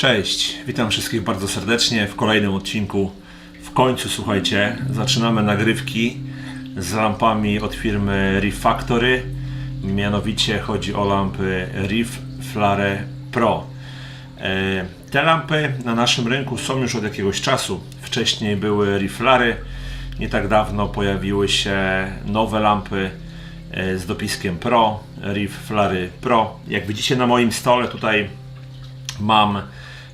Cześć, witam wszystkich bardzo serdecznie w kolejnym odcinku. W końcu, słuchajcie, zaczynamy nagrywki z lampami od firmy Reef Factory. Mianowicie chodzi o lampy Reef Flare Pro. E, Te lampy na naszym rynku są już od jakiegoś czasu. Wcześniej były Reflary. Nie tak dawno pojawiły się nowe lampy e, z dopiskiem Pro, Reef Flary Pro. Jak widzicie na moim stole tutaj mam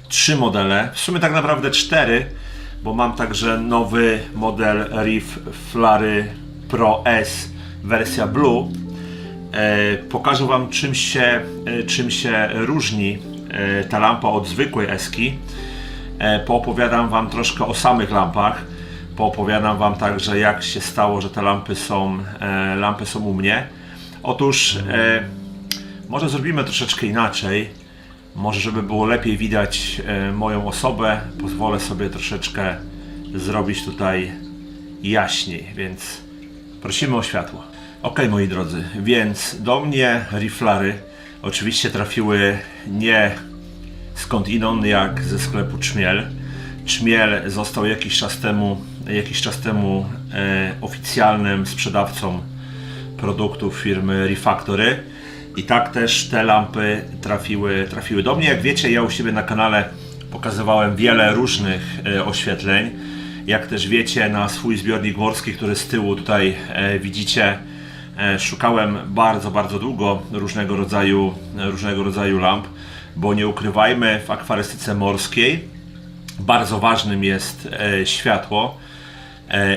trzy modele, w sumie tak naprawdę cztery, bo mam także nowy model Reef Flary Pro S wersja Blue. E, pokażę Wam czym się, e, czym się różni e, ta lampa od zwykłej Eski. Poopowiadam Wam troszkę o samych lampach. Poopowiadam Wam także jak się stało, że te lampy są, lampy są u mnie. Otóż może zrobimy troszeczkę inaczej. Może, żeby było lepiej widać e, moją osobę, pozwolę sobie troszeczkę zrobić tutaj jaśniej, więc prosimy o światło. Ok, moi drodzy, więc do mnie riflary oczywiście trafiły nie skąd inąd jak ze sklepu Czmiel. Czmiel został jakiś czas temu, jakiś czas temu e, oficjalnym sprzedawcą produktów firmy Refactory. I tak też te lampy trafiły, trafiły do mnie. Jak wiecie, ja u siebie na kanale pokazywałem wiele różnych e, oświetleń. Jak też wiecie, na swój zbiornik morski, który z tyłu tutaj e, widzicie, e, szukałem bardzo, bardzo długo różnego rodzaju, różnego rodzaju lamp, bo nie ukrywajmy, w akwarystyce morskiej bardzo ważnym jest światło,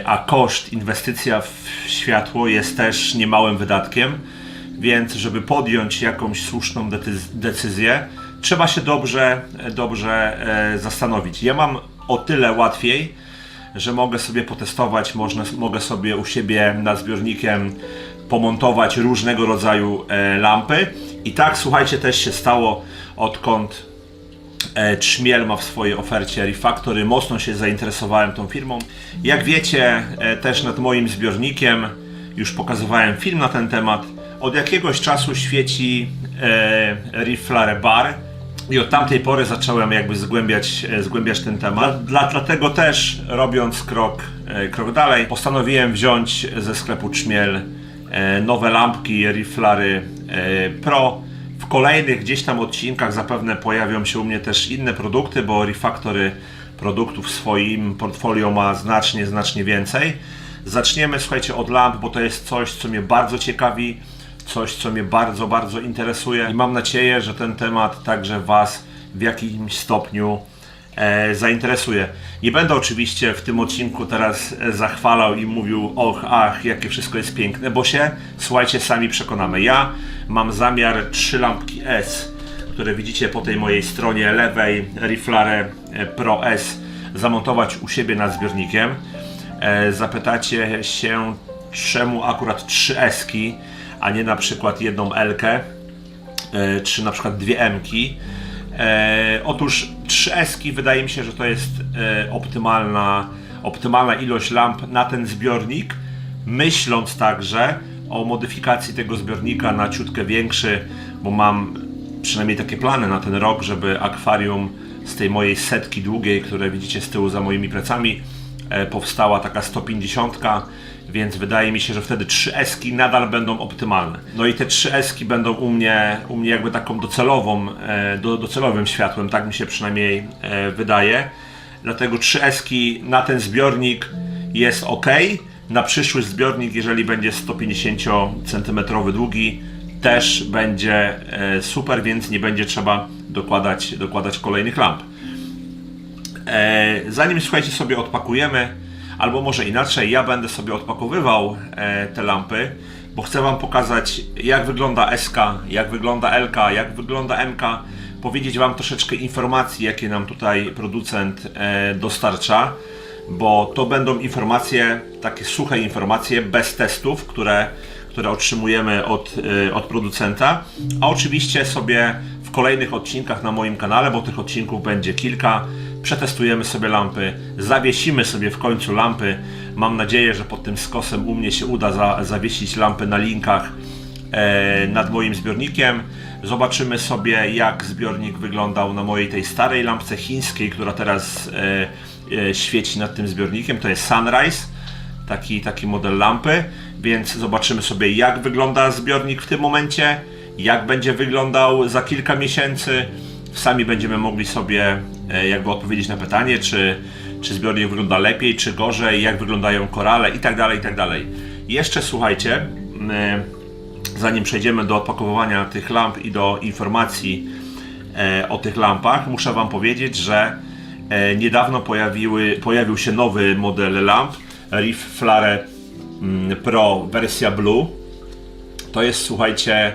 a koszt, inwestycja w światło jest też niemałym wydatkiem, więc żeby podjąć jakąś słuszną decyz- decyzję, trzeba się dobrze, dobrze e, zastanowić. Ja mam o tyle łatwiej, że mogę sobie potestować, można, mogę sobie u siebie nad zbiornikiem pomontować różnego rodzaju e, lampy. I tak, słuchajcie, też się stało, odkąd e, Trzmiel ma w swojej ofercie Refactory. Mocno się zainteresowałem tą firmą. Jak wiecie, też nad moim zbiornikiem już pokazywałem film na ten temat. Od jakiegoś czasu świeci e, Reflare Bar i od tamtej pory zacząłem jakby zgłębiać, e, zgłębiać ten temat. Dla, dlatego też robiąc krok, e, krok dalej, postanowiłem wziąć ze sklepu Trzmiel e, nowe lampki Reflary e, Pro. W kolejnych gdzieś tam odcinkach zapewne pojawią się u mnie też inne produkty, bo Refactory produktów w swoim portfolio ma znacznie, znacznie więcej. Zaczniemy, słuchajcie, od lamp, bo to jest coś, co mnie bardzo ciekawi, coś, co mnie bardzo, bardzo interesuje i mam nadzieję, że ten temat także Was w jakimś stopniu e, zainteresuje. Nie będę oczywiście w tym odcinku teraz e, zachwalał i mówił, och, ach, jakie wszystko jest piękne, bo się, słuchajcie, sami przekonamy. Ja mam zamiar trzy lampki S, które widzicie po tej mojej stronie lewej, Reflare e, Pro S, zamontować u siebie nad zbiornikiem. E, zapytacie się, czemu akurat trzy Eski, a nie na przykład jedną Elkę, e, czy na przykład dwie Mki. E, otóż 3 eski wydaje mi się, że to jest e, optymalna, optymalna ilość lamp na ten zbiornik, myśląc także o modyfikacji tego zbiornika na ciutkę większy, bo mam przynajmniej takie plany na ten rok, żeby akwarium z tej mojej setki długiej, które widzicie z tyłu za moimi plecami, e, powstała taka 150, więc wydaje mi się, że wtedy 3 eski nadal będą optymalne. No i te 3 eski będą u mnie, u mnie jakby taką docelową, e, do, docelowym światłem, tak mi się przynajmniej e, wydaje. Dlatego 3 eski na ten zbiornik jest ok. Na przyszły zbiornik, jeżeli będzie 150 cm długi, też będzie e, super, więc nie będzie trzeba dokładać, dokładać kolejnych lamp. Zanim słuchajcie sobie odpakujemy, albo może inaczej, ja będę sobie odpakowywał e, te lampy, bo chcę Wam pokazać jak wygląda SK, jak wygląda LK, jak wygląda MK, powiedzieć Wam troszeczkę informacji, jakie nam tutaj producent e, dostarcza, bo to będą informacje, takie suche informacje, bez testów, które, które otrzymujemy od, e, od producenta, a oczywiście sobie w kolejnych odcinkach na moim kanale, bo tych odcinków będzie kilka, przetestujemy sobie lampy, zawiesimy sobie w końcu lampy. Mam nadzieję, że pod tym skosem u mnie się uda za, zawiesić lampy na linkach e, nad moim zbiornikiem. Zobaczymy sobie jak zbiornik wyglądał na mojej tej starej lampce chińskiej, która teraz e, e, świeci nad tym zbiornikiem. To jest Sunrise, taki, taki model lampy, więc zobaczymy sobie jak wygląda zbiornik w tym momencie, jak będzie wyglądał za kilka miesięcy. Sami będziemy mogli sobie jakby odpowiedzieć na pytanie, czy, czy zbiornik wygląda lepiej, czy gorzej, jak wyglądają korale i tak dalej, i tak dalej. Jeszcze słuchajcie, e, zanim przejdziemy do opakowywania tych lamp i do informacji e, o tych lampach, muszę Wam powiedzieć, że e, niedawno pojawiły, pojawił się nowy model lamp Reef Flare Pro wersja Blue. To jest, słuchajcie,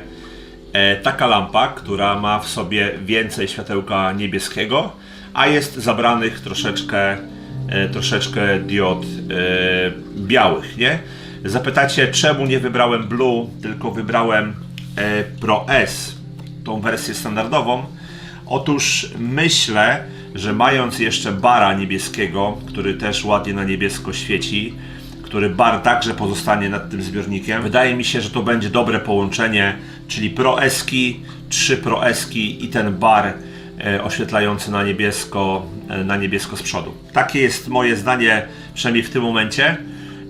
e, taka lampa, która ma w sobie więcej światełka niebieskiego, a jest zabranych troszeczkę, e, troszeczkę diod e, białych, nie? Zapytacie, czemu nie wybrałem Blue, tylko wybrałem e, Pro S, tą wersję standardową. Otóż myślę, że mając jeszcze bara niebieskiego, który też ładnie na niebiesko świeci, który bar także pozostanie nad tym zbiornikiem. Wydaje mi się, że to będzie dobre połączenie, czyli Pro Eski, 3 Pro Eski i ten bar oświetlający na niebiesko, e, na niebiesko z przodu. Takie jest moje zdanie, przynajmniej w tym momencie.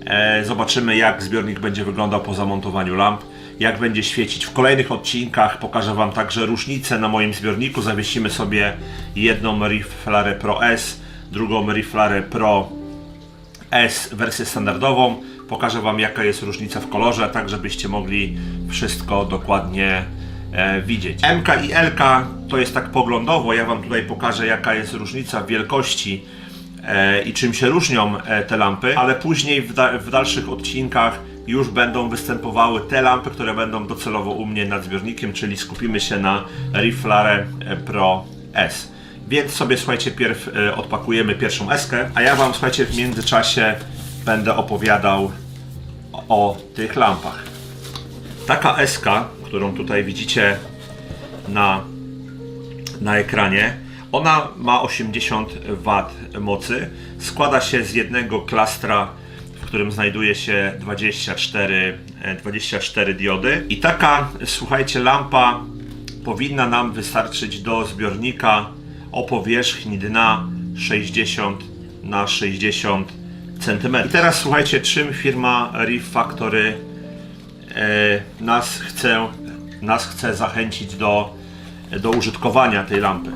E, Zobaczymy, jak zbiornik będzie wyglądał po zamontowaniu lamp, jak będzie świecić. W kolejnych odcinkach pokażę Wam także różnice na moim zbiorniku. Zawiesimy sobie jedną Riflare Pro S, drugą Riflare Pro S wersję standardową. Pokażę Wam jaka jest różnica w kolorze, tak żebyście mogli wszystko dokładnie e, widzieć. MK i LK to jest tak poglądowo, ja Wam tutaj pokażę jaka jest różnica wielkości e, i czym się różnią e, te lampy, ale później w, da, w dalszych odcinkach już będą występowały te lampy, które będą docelowo u mnie nad zbiornikiem, czyli skupimy się na Riflare e, Pro S. Więc sobie słuchajcie, pierw e, odpakujemy pierwszą eskę, a ja Wam słuchajcie w międzyczasie będę opowiadał o tych lampach. Taka eska, którą tutaj widzicie na, na ekranie, ona ma 80 W mocy. Składa się z jednego klastra, w którym znajduje się 24, e, 24 diody. I taka, słuchajcie, lampa powinna nam wystarczyć do zbiornika o powierzchni dna 60 na 60 cm. I teraz słuchajcie, czym firma Reef Factory e, nas, chce, nas chce zachęcić do, do użytkowania tej lampy.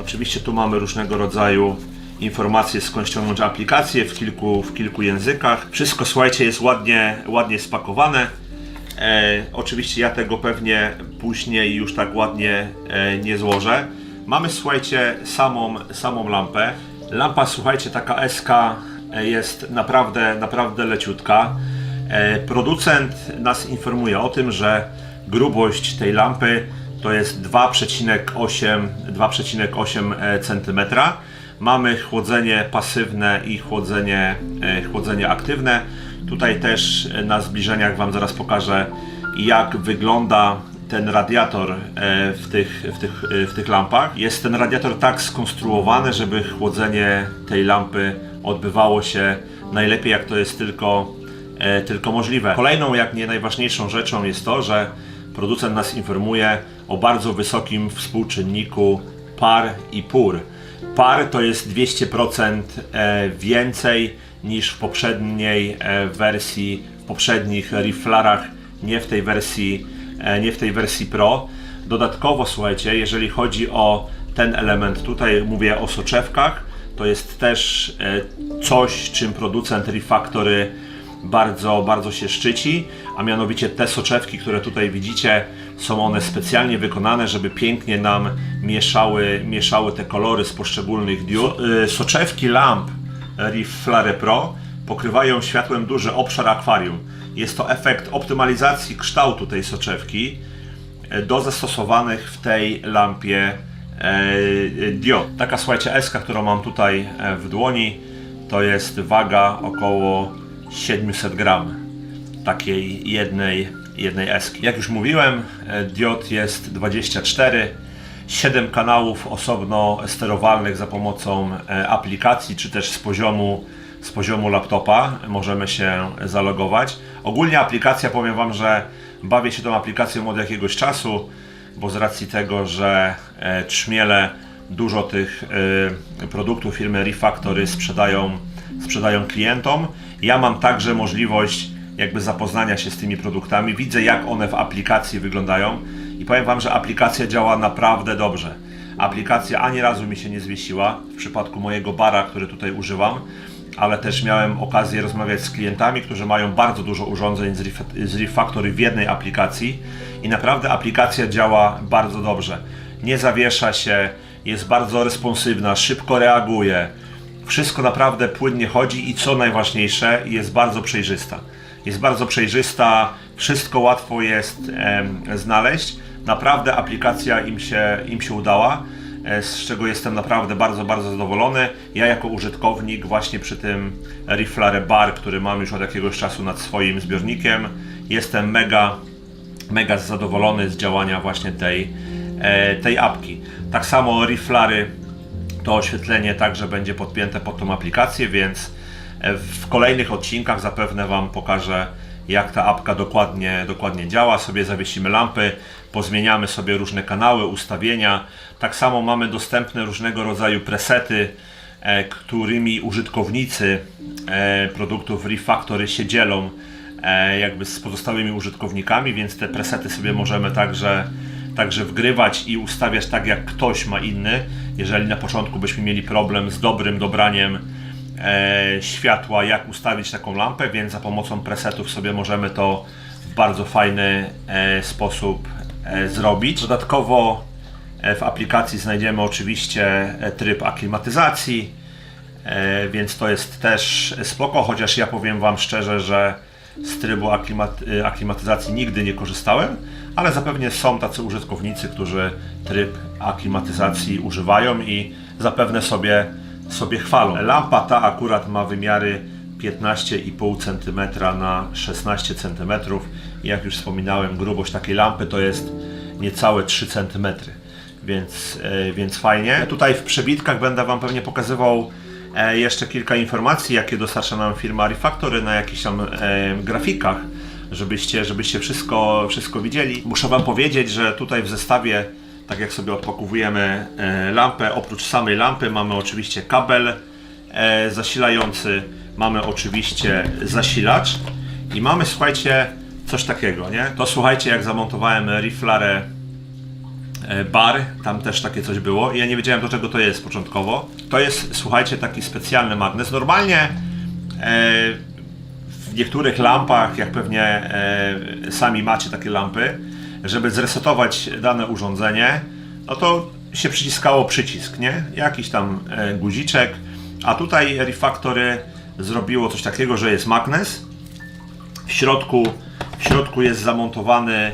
Oczywiście tu mamy różnego rodzaju informacje skąd ściągnąć aplikacje w kilku, w kilku językach. Wszystko słuchajcie jest ładnie, ładnie spakowane. E, oczywiście ja tego pewnie później już tak ładnie e, nie złożę. Mamy słuchajcie samą, samą lampę. Lampa słuchajcie taka SK e, jest naprawdę, naprawdę leciutka. E, producent nas informuje o tym, że grubość tej lampy to jest 2,8 2,8 cm. Mamy chłodzenie pasywne i chłodzenie, e, chłodzenie aktywne. Tutaj też e, na zbliżeniach Wam zaraz pokażę, jak wygląda ten radiator e, w tych, w, tych, e, w tych lampach. Jest ten radiator tak skonstruowany, żeby chłodzenie tej lampy odbywało się najlepiej, jak to jest tylko, e, tylko możliwe. Kolejną, jak nie najważniejszą rzeczą jest to, że producent nas informuje o bardzo wysokim współczynniku par i pur. Par to jest 200% e, więcej niż w poprzedniej e, wersji, w poprzednich riflarach, nie w tej wersji, e, nie w tej wersji Pro. Dodatkowo słuchajcie, jeżeli chodzi o ten element, tutaj mówię o soczewkach, to jest też coś, czym producent Refactory bardzo, bardzo się szczyci, a mianowicie te soczewki, które tutaj widzicie, są one specjalnie wykonane, żeby pięknie nam mieszały, mieszały te kolory z poszczególnych diod. Y, Soczewki lamp Reef Flare Pro pokrywają światłem duży obszar akwarium. Jest to efekt optymalizacji kształtu tej soczewki e, do zastosowanych w tej lampie e, diod. Taka słuchajcie eska, którą mam tutaj e, w dłoni, to jest waga około 700 gram takiej jednej, jednej eski. Jak już mówiłem, e, diod jest 24, 7 kanałów osobno sterowalnych za pomocą e, aplikacji, czy też z poziomu, z poziomu laptopa możemy się zalogować. Ogólnie aplikacja, powiem Wam, że Bawię się tą aplikacją od jakiegoś czasu, bo z racji tego, że e, trzmiele dużo tych produktów firmy Refactory sprzedają, sprzedają klientom, ja mam także możliwość jakby zapoznania się z tymi produktami. Widzę jak one w aplikacji wyglądają i powiem Wam, że aplikacja działa naprawdę dobrze. Aplikacja ani razu mi się nie zwiesiła w przypadku mojego bara, który tutaj używam, ale też miałem okazję rozmawiać z klientami, którzy mają bardzo dużo urządzeń z Ref- z Refactory w jednej aplikacji i naprawdę aplikacja działa bardzo dobrze. Nie zawiesza się, jest bardzo responsywna, szybko reaguje. Wszystko naprawdę płynnie chodzi i co najważniejsze, jest bardzo przejrzysta. Jest bardzo przejrzysta, wszystko łatwo jest em, znaleźć. Naprawdę aplikacja im się, im się udała, e, z czego jestem naprawdę bardzo, bardzo zadowolony. Ja jako użytkownik właśnie przy tym Riflare Bar, który mam już od jakiegoś czasu nad swoim zbiornikiem, jestem mega, mega zadowolony z działania właśnie tej, e, tej apki. Tak samo Riflary to oświetlenie także będzie podpięte pod tą aplikację, więc e, w kolejnych odcinkach zapewne Wam pokażę jak ta apka dokładnie, dokładnie działa. Sobie zawiesimy lampy, pozmieniamy sobie różne kanały, ustawienia. Tak samo mamy dostępne różnego rodzaju presety, e, którymi użytkownicy e, produktów Refactory się dzielą jakby z pozostałymi użytkownikami, więc te presety sobie możemy także także wgrywać i ustawiać tak, jak ktoś ma inny. Jeżeli na początku byśmy mieli problem z dobrym dobraniem e, światła, jak ustawić taką lampę, więc za pomocą presetów sobie możemy to w bardzo fajny e, sposób e, zrobić. Dodatkowo e, w aplikacji znajdziemy oczywiście e, tryb aklimatyzacji, E, więc to jest też spoko, chociaż ja powiem Wam szczerze, że z trybu aklimat, y, aklimatyzacji nigdy nie korzystałem, ale zapewne są tacy użytkownicy, którzy tryb aklimatyzacji używają i zapewne sobie, sobie chwalą. Lampa ta akurat ma wymiary 15,5 cm na 16 cm. Jak już wspominałem, grubość takiej lampy to jest niecałe 3 cm więc, e, więc fajnie. Tutaj w przebitkach będę Wam pewnie pokazywał e, jeszcze kilka informacji, jakie dostarcza nam firma Refactory na jakichś tam e, grafikach, żebyście, żebyście wszystko, wszystko widzieli. Muszę Wam powiedzieć, że tutaj w zestawie, tak jak sobie odpakowujemy e, lampę, oprócz samej lampy mamy oczywiście kabel e, zasilający, mamy oczywiście zasilacz i mamy, słuchajcie, coś takiego, nie? To słuchajcie, jak zamontowałem Riflare e, bar, tam też takie coś było i ja nie wiedziałem do czego to jest początkowo. To jest, słuchajcie, taki specjalny magnes. Normalnie niektórych lampach, jak pewnie e, sami macie takie lampy, żeby zresetować dane urządzenie, no to się przyciskało przycisk, nie? Jakiś tam e, guziczek, a tutaj Refactory zrobiło coś takiego, że jest magnes, w środku, w środku jest zamontowany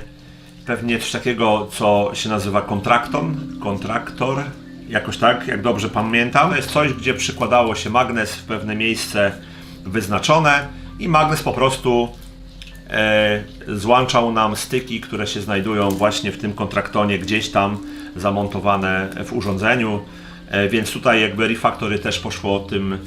pewnie coś takiego, co się nazywa kontrakton, kontraktor, jakoś tak, jak dobrze pamiętam. Jest coś, gdzie przykładało się magnes w pewne miejsce wyznaczone i magnes po prostu e, złączał nam styki, które się znajdują właśnie w tym kontraktonie, gdzieś tam zamontowane w urządzeniu. E, więc tutaj jakby Refactory też poszło tym,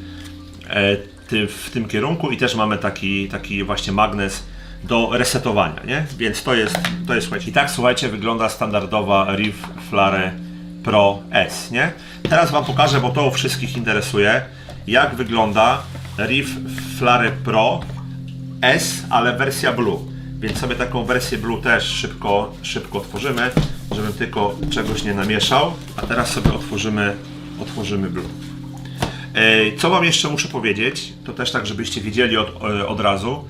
e, ty, w tym kierunku i też mamy taki, taki właśnie magnes do resetowania, nie? Więc to jest, to jest słuchajcie. I tak słuchajcie wygląda standardowa Riv Flare Pro S, nie? Teraz Wam pokażę, bo to wszystkich interesuje, jak wygląda Riv Flare Pro S, ale wersja Blue. Więc sobie taką wersję Blue też szybko, szybko otworzymy, żebym tylko czegoś nie namieszał. A teraz sobie otworzymy, otworzymy Blue. Co Wam jeszcze muszę powiedzieć, to też tak, żebyście wiedzieli od, e, od razu,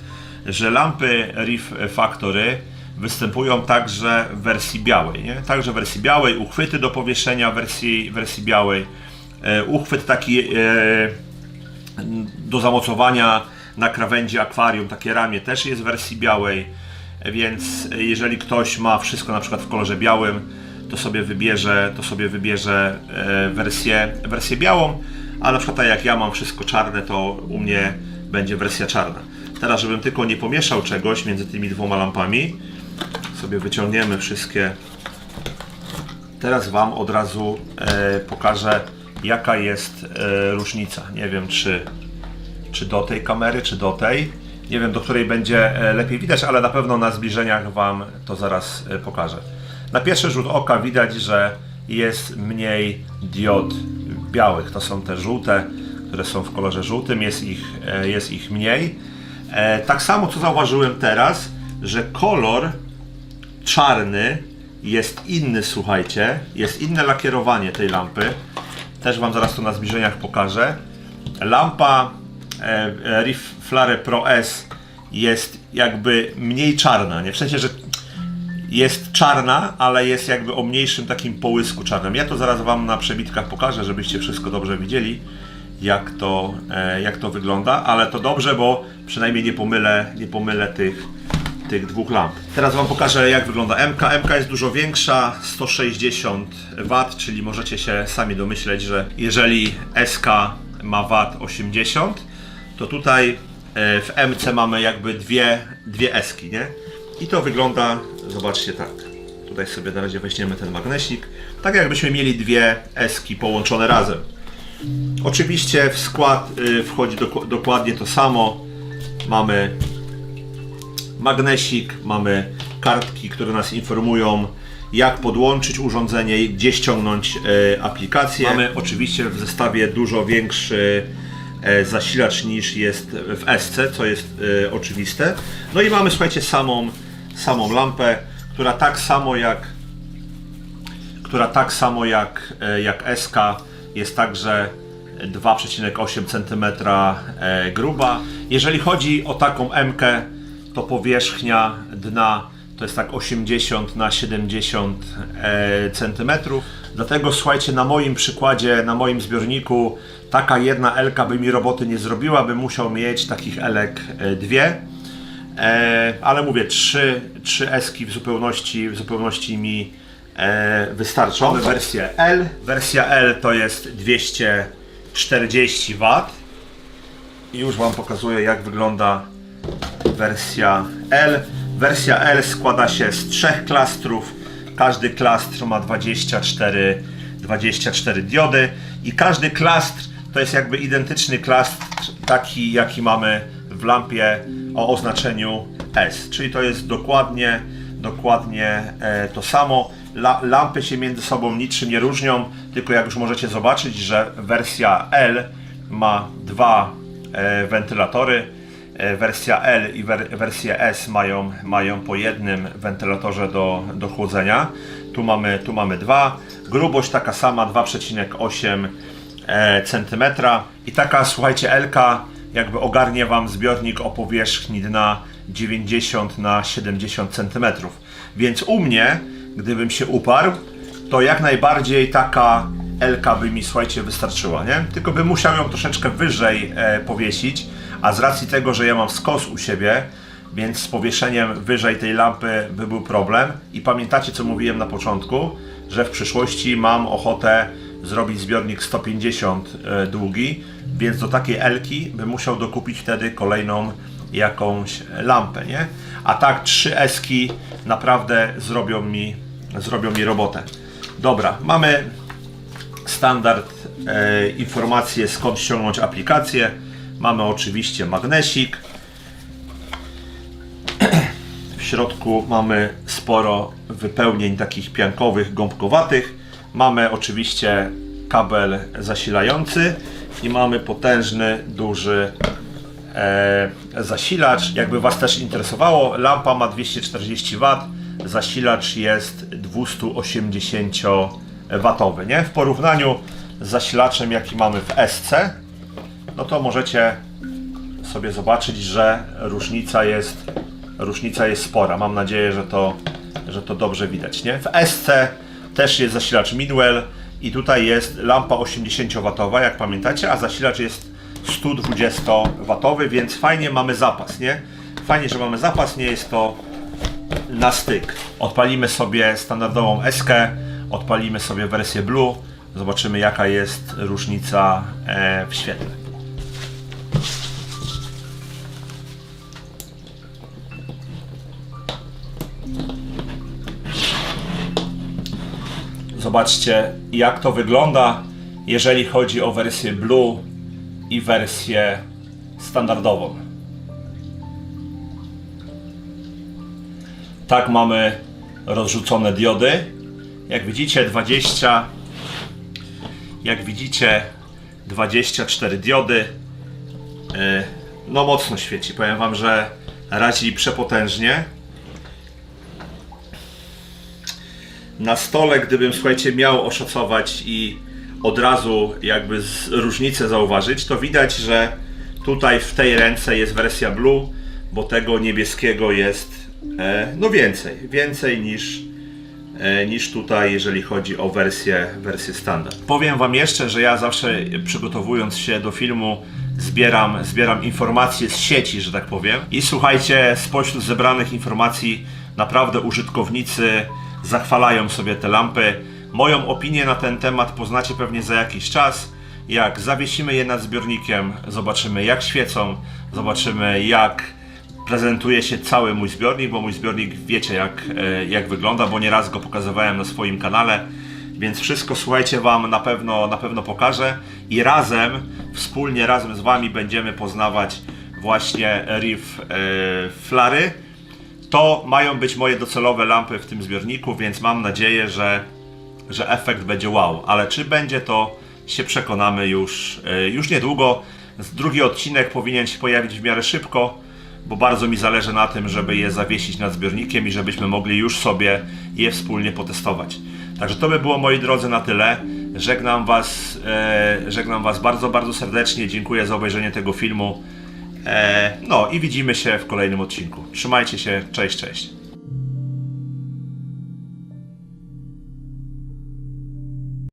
że lampy Reef Factory występują także w wersji białej, nie? Także w wersji białej, uchwyty do powieszenia w wersji, wersji białej, e, uchwyt taki e, do zamocowania na krawędzi akwarium, takie ramię też jest w wersji białej, więc jeżeli ktoś ma wszystko na przykład w kolorze białym, to sobie wybierze, to sobie wybierze e, wersję, wersję białą, a na przykład tak jak ja mam wszystko czarne, to u mnie będzie wersja czarna. Teraz, żebym tylko nie pomieszał czegoś między tymi dwoma lampami, sobie wyciągniemy wszystkie. Teraz Wam od razu e, pokażę, jaka jest e, różnica. Nie wiem, czy, czy do tej kamery, czy do tej. Nie wiem, do której będzie e, lepiej widać, ale na pewno na zbliżeniach Wam to zaraz e, pokażę. Na pierwszy rzut oka widać, że jest mniej diod białych. To są te żółte, które są w kolorze żółtym, jest ich, jest ich mniej. Tak samo co zauważyłem teraz, że kolor czarny jest inny, słuchajcie, jest inne lakierowanie tej lampy. Też Wam zaraz to na zbliżeniach pokażę. Lampa e, e, Riff Flare Pro S jest jakby mniej czarna, nie? W sensie, że jest czarna, ale jest jakby o mniejszym takim połysku czarnym. Ja to zaraz Wam na przebitkach pokażę, żebyście wszystko dobrze widzieli, jak to, e, jak to wygląda, ale to dobrze, bo przynajmniej nie pomylę, nie pomylę tych, tych dwóch lamp. Teraz Wam pokażę, jak wygląda MK. MK jest dużo większa, 160 W, czyli możecie się sami domyśleć, że jeżeli SK ma W 80, to tutaj e, w MC mamy jakby dwie, dwie eski, nie? I to wygląda, zobaczcie tak. Tutaj sobie na razie weźmiemy ten magnesik. Tak jakbyśmy mieli dwie eski połączone razem. Oczywiście w skład y, wchodzi dokładnie to samo. Mamy magnesik, mamy kartki, które nas informują, jak podłączyć urządzenie gdzie ściągnąć e, aplikację. Mamy oczywiście w zestawie dużo większy e, zasilacz niż jest w SC, co jest e, oczywiste. No i mamy, słuchajcie, samą, samą lampę, która tak samo jak która tak samo jak, e, jak SK jest także 2,8 cm e, gruba. Jeżeli chodzi o taką MK, to powierzchnia dna to jest tak 80 na 70 e, cm. Dlatego słuchajcie, na moim przykładzie, na moim zbiorniku, taka jedna Elka by mi roboty nie zrobiła, bym musiał mieć takich Elek e, dwie. E, ale mówię, trzy, trzy eski w zupełności, w zupełności mi wystarczą. Mamy wersję L. Wersja L to jest 240 W. I już Wam pokazuję, jak wygląda wersja L. Wersja L składa się z trzech klastrów. Każdy klastr ma 24, 24 diody i każdy klastr to jest jakby identyczny klastr taki jaki mamy w lampie o oznaczeniu S, czyli to jest dokładnie, dokładnie e, to samo. La, lampy się między sobą niczym nie różnią, tylko jak już możecie zobaczyć, że wersja L ma dwa e, wentylatory, Wersja L i wer- wersja S mają, mają po jednym wentylatorze do, do chłodzenia. Tu mamy, tu mamy dwa. Grubość taka sama 2,8 e, cm. I taka, słuchajcie, L jakby ogarnie Wam zbiornik o powierzchni dna 90 na 70 cm. Więc u mnie, gdybym się uparł, to jak najbardziej taka Elka by mi, słuchajcie, wystarczyła, nie? Tylko bym musiał ją troszeczkę wyżej e, powiesić, a z racji tego, że ja mam skos u siebie, więc z powieszeniem wyżej tej lampy by był problem. I pamiętacie, co mówiłem na początku, że w przyszłości mam ochotę zrobić zbiornik 150 e, długi, więc do takiej Elki bym musiał dokupić wtedy kolejną jakąś lampę, nie? A tak trzy eski naprawdę zrobią mi, zrobią mi robotę. Dobra, mamy standard e, informacje skąd ściągnąć aplikację. Mamy oczywiście magnesik. W środku mamy sporo wypełnień takich piankowych, gąbkowatych. Mamy oczywiście kabel zasilający i mamy potężny, duży e, zasilacz. Jakby Was też interesowało, lampa ma 240 W, zasilacz jest 280 W, nie? W porównaniu z zasilaczem, jaki mamy w SC, no to możecie sobie zobaczyć, że różnica jest, różnica jest spora. Mam nadzieję, że to, że to dobrze widać, nie? W SC też jest zasilacz Midwell i tutaj jest lampa 80W, jak pamiętacie, a zasilacz jest 120W, więc fajnie mamy zapas, nie? Fajnie, że mamy zapas, nie jest to na styk. Odpalimy sobie standardową SK, odpalimy sobie wersję Blue, zobaczymy jaka jest różnica e, w świetle. Zobaczcie, jak to wygląda, jeżeli chodzi o wersję Blue i wersję standardową. Tak mamy rozrzucone diody. Jak widzicie 20 jak widzicie 24 diody. E, no mocno świeci. Powiem wam, że razi przepotężnie. Na stole, gdybym słuchajcie, miał oszacować i od razu jakby różnicę zauważyć, to widać, że tutaj w tej ręce jest wersja blue, bo tego niebieskiego jest e, no więcej, więcej niż, e, niż tutaj, jeżeli chodzi o wersję, wersję standard. Powiem Wam jeszcze, że ja zawsze przygotowując się do filmu zbieram, zbieram informacje z sieci, że tak powiem. I słuchajcie, spośród zebranych informacji naprawdę użytkownicy zachwalają sobie te lampy. Moją opinię na ten temat poznacie pewnie za jakiś czas. Jak zawiesimy je nad zbiornikiem, zobaczymy jak świecą, zobaczymy jak prezentuje się cały mój zbiornik, bo mój zbiornik wiecie jak, e, jak wygląda, bo nieraz go pokazywałem na swoim kanale. Więc wszystko słuchajcie Wam na pewno, na pewno pokażę i razem, wspólnie razem z Wami będziemy poznawać właśnie Reef e, Flary. To mają być moje docelowe lampy w tym zbiorniku, więc mam nadzieję, że, że efekt będzie wow. Ale czy będzie to się przekonamy już, e, już niedługo. Drugi odcinek powinien się pojawić w miarę szybko, bo bardzo mi zależy na tym, żeby je zawiesić nad zbiornikiem i żebyśmy mogli już sobie je wspólnie potestować. Także to by było moi drodzy na tyle. Żegnam Was, e, żegnam Was bardzo, bardzo serdecznie. Dziękuję za obejrzenie tego filmu. E, no i widzimy się w kolejnym odcinku. Trzymajcie się, cześć, cześć.